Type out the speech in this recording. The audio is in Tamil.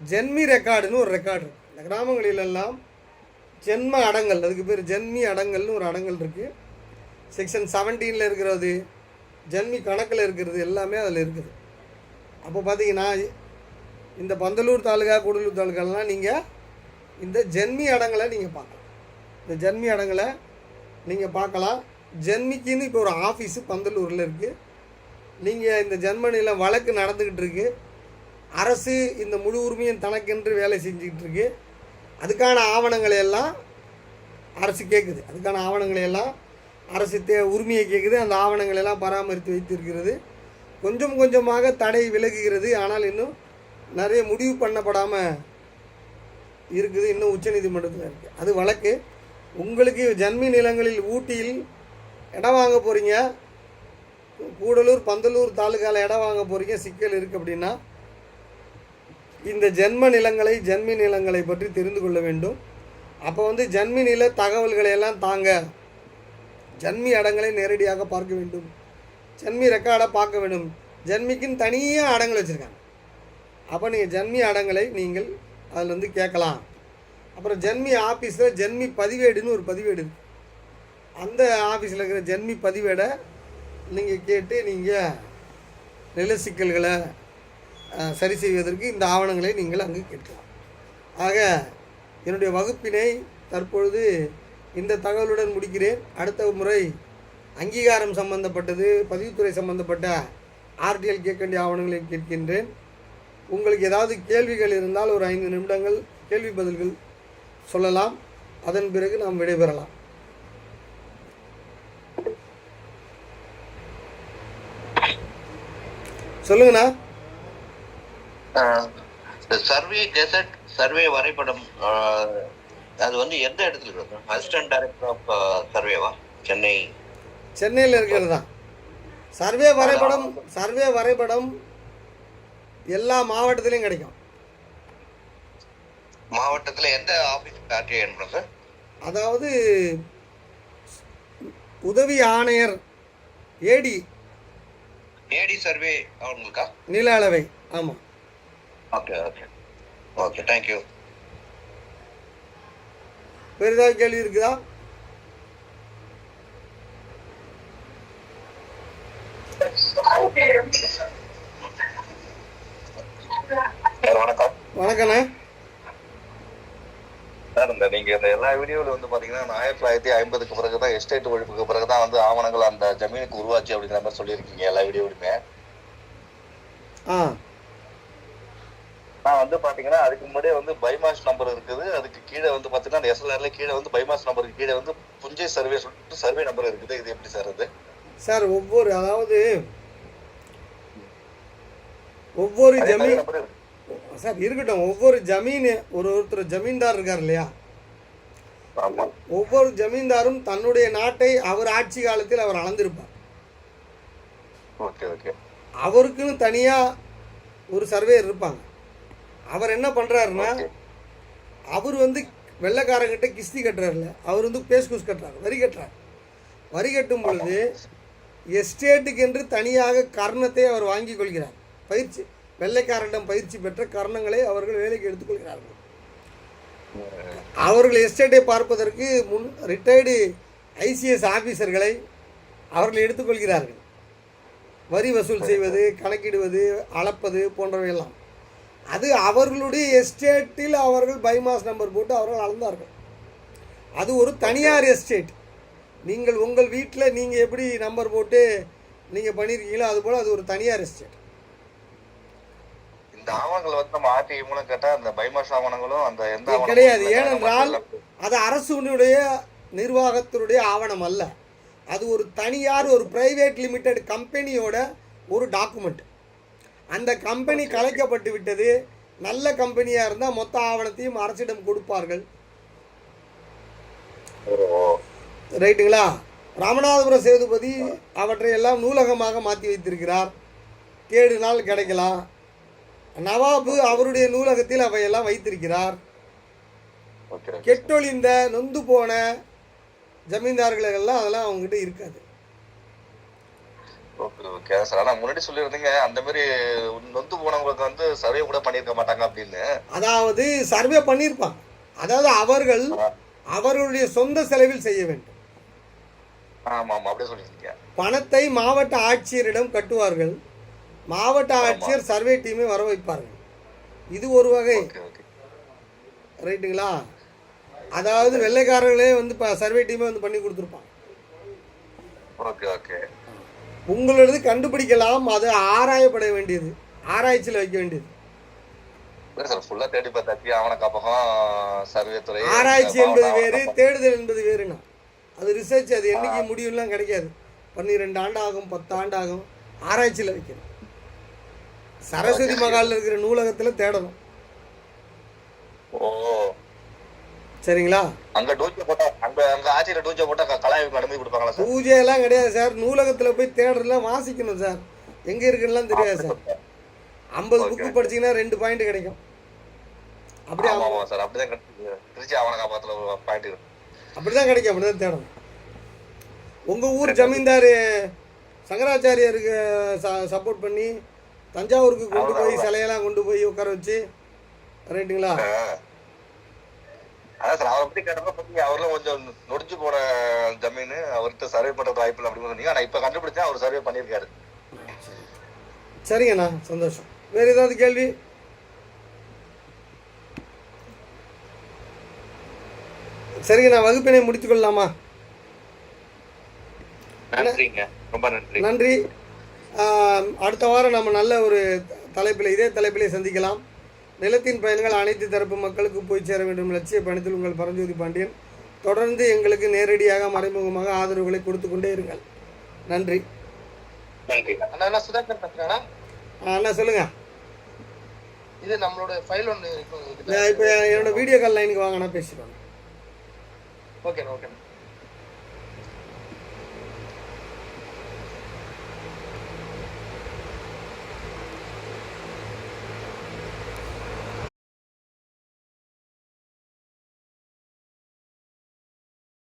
ஜென்மி ரெக்கார்டுன்னு ஒரு ரெக்கார்டு இந்த கிராமங்களிலெல்லாம் ஜென்ம அடங்கல் அதுக்கு பேர் ஜென்மி அடங்கல்னு ஒரு அடங்கல் இருக்குது செக்ஷன் செவன்டீனில் இருக்கிறது ஜென்மி கணக்கில் இருக்கிறது எல்லாமே அதில் இருக்குது. அப்போ பார்த்தீங்கன்னா இந்த பந்தலூர் தாலுகா கூடலூர் தாலுகாலாம் நீங்கள் இந்த ஜென்மி அடங்கலை நீங்கள் பார்க்கலாம். இந்த ஜென்மி அடங்கலை நீங்கள் பார்க்கலாம். ஜென்மிக்குன்னு இப்போ ஒரு ஆஃபீஸு பந்தலூரில் இருக்குது நீங்கள் இந்த ஜென்மனியில் வழக்கு நடந்துக்கிட்டு இருக்குது அரசு இந்த முழு உரிமையும் தனக்கென்று வேலை செஞ்சுக்கிட்டு இருக்கு. அதுக்கான ஆவணங்களை எல்லாம் அரசு கேட்குது அதுக்கான ஆவணங்களை எல்லாம் அரசு தே உரிமையை கேட்குது அந்த ஆவணங்களை எல்லாம் பராமரித்து வைத்திருக்கிறது. கொஞ்சம் கொஞ்சமாக தடை விலகுகிறது. ஆனால் இன்னும் நிறைய முடிவு பண்ணப்படாமல் இருக்குது. இன்னும் உச்சநீதிமன்றத்தில் இருக்குது அது வழக்கு. உங்களுக்கு ஜன்மி நிலங்களில் ஊட்டியில் இடம் வாங்க போகிறீங்க கூடலூர் பந்தலூர் தாலுகாவில் இடம் வாங்க போகிறீங்க சிக்கல் இருக்குது அப்படின்னா இந்த ஜென்ம நிலங்களை ஜென்மி நிலங்களை பற்றி தெரிந்து கொள்ள வேண்டும். அப்போ வந்து ஜன்மி நில தகவல்களை எல்லாம் தாங்க ஜன்மி அடங்களை நேரடியாக பார்க்க வேண்டும். ஜன்மி ரெக்கார்டை பார்க்க வேண்டும். ஜன்மிக்குன்னு தனியாக அடங்கள் வச்சுருக்காங்க. அப்போ நீங்கள் ஜன்மி அடங்களை நீங்கள் அதில் வந்து கேட்கலாம். அப்புறம் ஜன்மி ஆஃபீஸில் ஜன்மி பதிவேடுன்னு ஒரு பதிவேடு அந்த ஆஃபீஸில் இருக்கிற ஜன்மி பதிவேடை நீங்கள் கேட்டு நீங்கள் நில சிக்கல்களை சரி செய்வதற்கு இந்த ஆவணங்களை நீங்கள் அங்கு கேட்கலாம். ஆக என்னுடைய வகுப்பினை தற்பொழுது இந்த தகவலுடன் முடிக்கிறேன். அடுத்த முறை அங்கீகாரம் சம்பந்தப்பட்டது பதிவுத்துறை சம்பந்தப்பட்ட ஆர்டிஎல் கேட்க வேண்டிய ஆவணங்களை கேட்கின்றேன். உங்களுக்கு ஏதாவது கேள்விகள் இருந்தால் ஒரு ஐந்து நிமிடங்கள் கேள்வி பதில்கள் சொல்லலாம். அதன் பிறகு நாம் விடைபெறலாம். சொல்லுங்கண்ணா. சர்வே கெசட் சர்வே வரைபடம் அது வந்து எந்த இடத்துல இருக்கு? அசிஸ்டன்ட் டைரக்டர் ஆஃப் சர்வேவா சென்னை. சென்னையில் இருக்கிறது தான். சர்வே வரைபடம் சர்வே வரைபடம் எல்லா மாவட்டத்திலையும் கிடைக்கும். மாவட்டத்துல எந்த ஆபீஸ் ஆர்டிஐ அனுப்பணும் சார் அதாவது உதவி ஆணையர் ஏடி ஏடி சர்வே அவங்களுக்கா? நில அளவை ஆமாம் ஓகே ஓகே ஓகே தேங்க்யூ வேறு ஏதாவது கேள்வி இருக்குதா? வணக்கம். வணக்கண்ணே. சார் இந்த நீங்க இந்த எல்லா வீடியோல வந்து பாத்தீங்கன்னா ஆயிரத்தி தொள்ளாயிரத்தி ஐம்பதுக்கு பிறகு தான் எஸ்டேட் ஒழிப்புக்கு பிறகு தான் வந்து ஆவணங்கள் அந்த ஜமீனுக்கு உருவாச்சு அப்படிங்கிற மாதிரி சொல்லியிருக்கீங்க எல்லா வீடியோலையுமே ஆ நான் வந்து பாத்தீங்கன்னா அதுக்கு முன்னாடியே வந்து பைமாஸ் நம்பர் இருக்குது. அதுக்கு கீழே வந்து பாத்தீங்கன்னா அந்த எஸ்எல்ஆர்ல கீழே வந்து பைமாஸ் நம்பருக்கு கீழே வந்து புஞ்சை சர்வே சொல்லிட்டு சர்வே நம்பர் இருக்குது. இது எப்படி சார் அது? சார் ஒவ்வொரு அதாவது ஒவ்வொரு ஜமீன் சார் இருக்கட்டும். ஒவ்வொரு ஜமீன் ஒரு ஒருத்தர் ஜமீன்தார் இருக்கார் இல்லையா? ஒவ்வொரு ஜமீன்தாரும் தன்னுடைய நாட்டை அவர் ஆட்சி காலத்தில் அவர் அளந்திருப்பார். Okay okay. அவருக்குன்னு தனியாக ஒரு சர்வேயர் இருப்பாங்க. அவர் என்ன பண்ணுறாருன்னா. அவர் வந்து வெள்ளைக்காரங்கிட்ட கிஸ்தி கட்டுறாருல அவர் வந்து பேஸ்கூஸ் கட்டுறாரு வரி கட்டுறாரு. வரி கட்டும் பொழுது எஸ்டேட்டுக்கு என்று தனியாக கர்ணத்தை அவர் வாங்கி கொள்கிறார். பயிற்சி வெள்ளைக்காரனிடம் பயிற்சி பெற்ற கர்ணங்களை அவர்கள் வேலைக்கு எடுத்துக்கொள்கிறார்கள் அவர்கள் எஸ்டேட்டை பார்ப்பதற்கு முன் ரிட்டையர்டு ஐசிஎஸ் ஆஃபீஸர்களை அவர்கள் எடுத்துக்கொள்கிறார்கள் வரி வசூல் செய்வது கணக்கிடுவது அளப்பது போன்றவையெல்லாம் அது அவர்களுடைய எஸ்டேட்டில் அவர்கள் பைமாஸ் நம்பர் போட்டு அவர்கள் அளந்தார்கள். அது ஒரு தனியார் எஸ்டேட். நீங்கள் உங்கள் வீட்டில் நீங்கள் எப்படி நம்பர் போட்டு நீங்கள் பண்ணியிருக்கீங்களோ அதுபோல் அது ஒரு தனியார் எஸ்டேட். இந்த ஆவணங்கள் வந்து நம்ம ஆர்டிஐ மூலம் கேட்டா அந்த பைமாஸ் ஆவணங்களும் அந்த எந்த கிடையாது. ஏனென்றால் அது அரசுடைய நிர்வாகத்தினுடைய ஆவணம் அல்ல. அது ஒரு தனியார் ஒரு பிரைவேட் லிமிடெட் கம்பெனியோட ஒரு டாக்குமெண்ட் அந்த கம்பெனி கலைக்கப்பட்டு விட்டது. நல்ல கம்பெனியாக இருந்தால் மொத்த ஆவணத்தையும் அரசிடம் கொடுப்பார்கள். ரைட்டுங்களா? ராமநாதபுரம் சேதுபதி அவற்றை எல்லாம் நூலகமாக மாற்றி வைத்திருக்கிறார். தேடினால் கிடைக்கலாம். நவாபு அவருடைய நூலகத்தில் அவையெல்லாம் வைத்திருக்கிறார். கெட்டொழிந்த நொந்து போன ஜமீன்தார்கள் எல்லாம் அதெல்லாம் அவங்ககிட்ட இருக்காது. Okay okay. சார் ஆனா முன்னாடி சொல்லியிருந்தீங்க அந்த மாதிரி நொந்து போனவங்களுக்கு வந்து சர்வே கூட பண்ணியிருக்க மாட்டாங்க அப்படின்னு. அதாவது சர்வே பண்ணியிருப்பாங்க. அதாவது அவர்கள். அவர்களுடைய சொந்த செலவில் செய்ய வேண்டும். பணத்தை மாவட்ட ஆட்சியரிடம் கட்டுவார்கள். மாவட்ட ஆட்சியர் சர்வே டீமை வர வைப்பார்கள். இது ஒரு வகை. ரைட்டுங்களா? அதாவது வெள்ளைக்காரர்களே வந்து இப்போ சர்வே டீமே வந்து பண்ணி கொடுத்துருப்பாங்க. Okay okay. உங்களது கண்டுபிடிக்கலாம் அது ஆராயப்பட வேண்டியது. ஆராய்ச்சியில் வைக்க வேண்டியது. ஆராய்ச்சி என்பது வேறு தேடுதல் என்பது வேறுண்ணா அது ரிசர்ச் அது என்னைக்கு முடியும்லாம் கிடைக்காது. பன்னிரெண்டு ஆண்டு ஆகும் பத்து ஆண்டு ஆகும் ஆராய்ச்சியில் வைக்கணும். சரஸ்வதி மகாலில் இருக்கிற நூலகத்தில் தேடணும். ஓ. சரிங்களா? அங்க டோஜோ போட்டா அங்க ஆட்சியில டோஜோ போட்டா கலாய்வுக்கு அனுமதி கொடுப்பாங்களா சார்? பூஜையெல்லாம் கிடையாது சார். நூலகத்தில் போய் தேடுறதுலாம் வாசிக்கணும் சார். எங்கே இருக்குன்னுலாம் தெரியாது சார். ஐம்பது புக்கு படிச்சீங்கன்னா ரெண்டு பாயிண்ட் கிடைக்கும். அப்படி ஆமா சார். அப்படிதான். திருச்சி ஆவண காப்பகத்துல ஒரு பாயிண்ட் இருக்கு. அப்படிதான் கிடைக்கும். அப்படிதான் தேடணும். உங்கள் ஊர் ஜமீன்தார் சங்கராச்சாரியருக்கு சப்போர்ட் பண்ணி தஞ்சாவூருக்கு கொண்டு போய் சிலையெல்லாம் கொண்டு போய் உட்கார வச்சு ரைட்டுங்களா அதான் சார் அவரை பத்தி கேட்டப்ப பத்தி அவர்லாம் கொஞ்சம் நொடிஞ்சு போன ஜமீன். அவர்கிட்ட சர்வே பண்றது வாய்ப்பு இல்லை அப்படின்னு சொன்னீங்க. ஆனா இப்ப கண்டுபிடிச்சா அவர் சர்வே பண்ணியிருக்காரு. சரிங்கண்ணா சந்தோஷம். வேறு ஏதாவது கேள்வி? சரிங்கண்ணா வகுப்பினை முடித்துக்கொள்ளலாமா நன்றிங்க. ரொம்ப நன்றி. நன்றி. அடுத்த வாரம் நம்ம நல்ல ஒரு தலைப்பில் இதே தலைப்பிலே சந்திக்கலாம். நிலத்தின் பயன்கள் அனைத்து தரப்பு மக்களுக்கு போய் சேர வேண்டும். லட்சிய பயணத்தில் உங்கள் பரஞ்சோதி பாண்டியன் தொடர்ந்து எங்களுக்கு நேரடியாக மறைமுகமாக ஆதரவுகளை கொடுத்து கொண்டே இருங்கள். நன்றி. நன்றி. அண்ணா நான் சொல்லுங்கள் இது நம்மளோட ஃபைல் ஒன்று இப்போ என்னோட வீடியோ கால் லைனுக்கு வாங்கண்ணா பேசிடுவாங்க ஓகேண்ணா ஓகேண்ணா